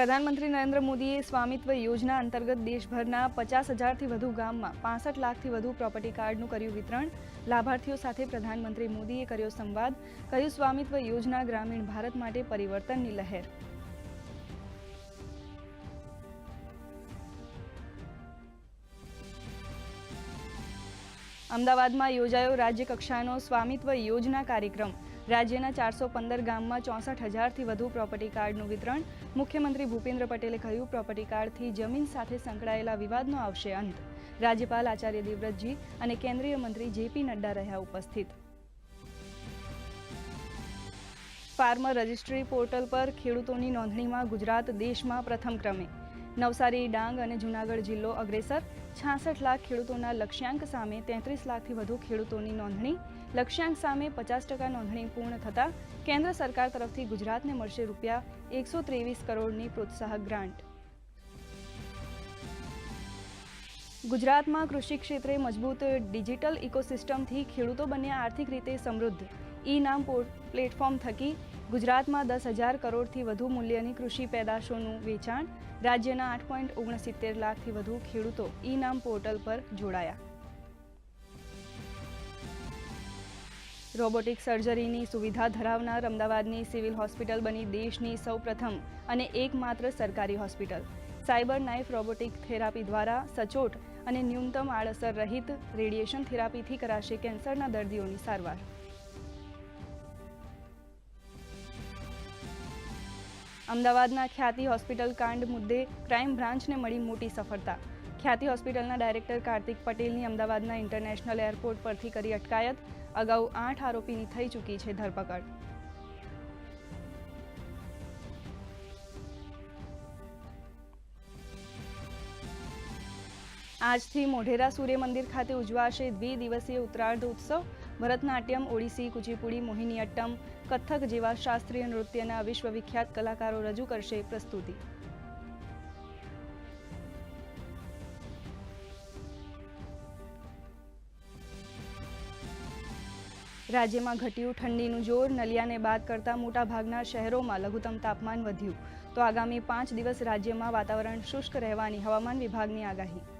પ્રધાનમંત્રી નરેન્દ્ર મોદીએ સ્વામિત્વ યોજના અંતર્ગત દેશભરના પચાસ હજારથી વધુ ગામમાં પાસઠ લાખથી વધુ પ્રોપર્ટી કાર્ડનું કર્યું વિતરણ. લાભાર્થીઓ સાથે પ્રધાનમંત્રી મોદીએ કર્યો સંવાદ, કહ્યું સ્વામિત્વ યોજના ગ્રામીણ ભારત માટે પરિવર્તનની લહેર. અમદાવાદમાં યોજાયો રાજ્ય કક્ષાનો સ્વામિત્વ યોજના કાર્યક્રમ. રાજ્યના ચારસો પંદર ગામમાં ચોસઠ હજારથી વધુ પ્રોપર્ટી કાર્ડનું વિતરણ. મુખ્યમંત્રી ભૂપેન્દ્ર પટેલે કહ્યું પ્રોપર્ટી કાર્ડથી જમીન સાથે સંકળાયેલા વિવાદનો આવશે અંત. રાજ્યપાલ આચાર્ય દેવવ્રતજી અને કેન્દ્રીય મંત્રી જેપી નડ્ડા રહ્યા ઉપસ્થિત. ફાર્મર રજિસ્ટ્રી પોર્ટલ પર ખેડૂતોની નોંધણીમાં ગુજરાત દેશમાં પ્રથમ ક્રમે. નવસારી, ડાંગ અને જૂનાગઢ જિલ્લો અગ્રેસર. છાસઠ લાખ ખેડૂતોના લક્ષ્યાંક સામે તેત્રીસ લાખથી વધુ ખેડૂતોની નોંધણી. લક્ષ્યાંક સામે પચાસ ટકા નોંધણી પૂર્ણ થતાં કેન્દ્ર સરકાર તરફથી ગુજરાતને મળશે રૂપિયા એકસો ત્રેવીસ કરોડની પ્રોત્સાહક ગ્રાન્ટ. ગુજરાતમાં કૃષિ ક્ષેત્રે મજબૂત ડિજિટલ ઇકોસિસ્ટમથી ખેડૂતો બન્યા આર્થિક રીતે સમૃદ્ધ. ઈ નામ પ્લેટફોર્મ થકી ગુજરાતમાં દસ હજાર કરોડથી વધુ મૂલ્યની કૃષિ પેદાશોનું વેચાણ, રાજ્યના આઠ પોઈન્ટ ઓગણસિત્તેર લાખથી વધુ ખેડૂતો ઈ નામ પોર્ટલ પર જોડાયા. રોબોટિક સર્જરીની સુવિધા ધરાવનાર અમદાવાદની સિવિલ હોસ્પિટલ બની દેશની સૌપ્રથમ અને એકમાત્ર સરકારી hospital. Cyber knife robotic therapy દ્વારા સચોટ અને ન્યૂનતમ આડઅસર રહિત રેડિયેશન થેરાપીથી કરાશે કેન્સરના દર્દીઓની સારવાર. અમદાવાદના ખ્યાતિ હોસ્પિટલ કાંડ મુદ્દે ક્રાઇમ બ્રાન્ચને મળી મોટી સફળતા. ખ્યાતિ હોસ્પિટલના ડાયરેક્ટર કાર્તિક પટેલની અમદાવાદના ઇન્ટરનેશનલ એરપોર્ટ પરથી કરી અટકાયત. અગાઉ આઠ આરોપીની થઈ ચૂકી છે ધરપકડ. આજથી મોઢેરા સૂર્ય મંદિર ખાતે ઉજવાશે દ્વિદિવસીય ઉત્તરાર્ધ ઉત્સવ. ભરતનાટ્યમ, ઓડિસી કુચીપુડી મોહિનીઅટ્ટમ કથક જેવા શાસ્ત્રીય નૃત્યના વિશ્વવિખ્યાત કલાકારો રજૂ કરશે પ્રસ્તુતિ. રાજ્યમાં ઘટ્યું ઠંડીનું જોર, નલિયાને બાદ કરતા મોટાભાગના શહેરોમાં લઘુત્તમ તાપમાન વધ્યું. તો આગામી પાંચ દિવસ રાજ્યમાં વાતાવરણ શુષ્ક રહેવાની હવામાન વિભાગની આગાહી.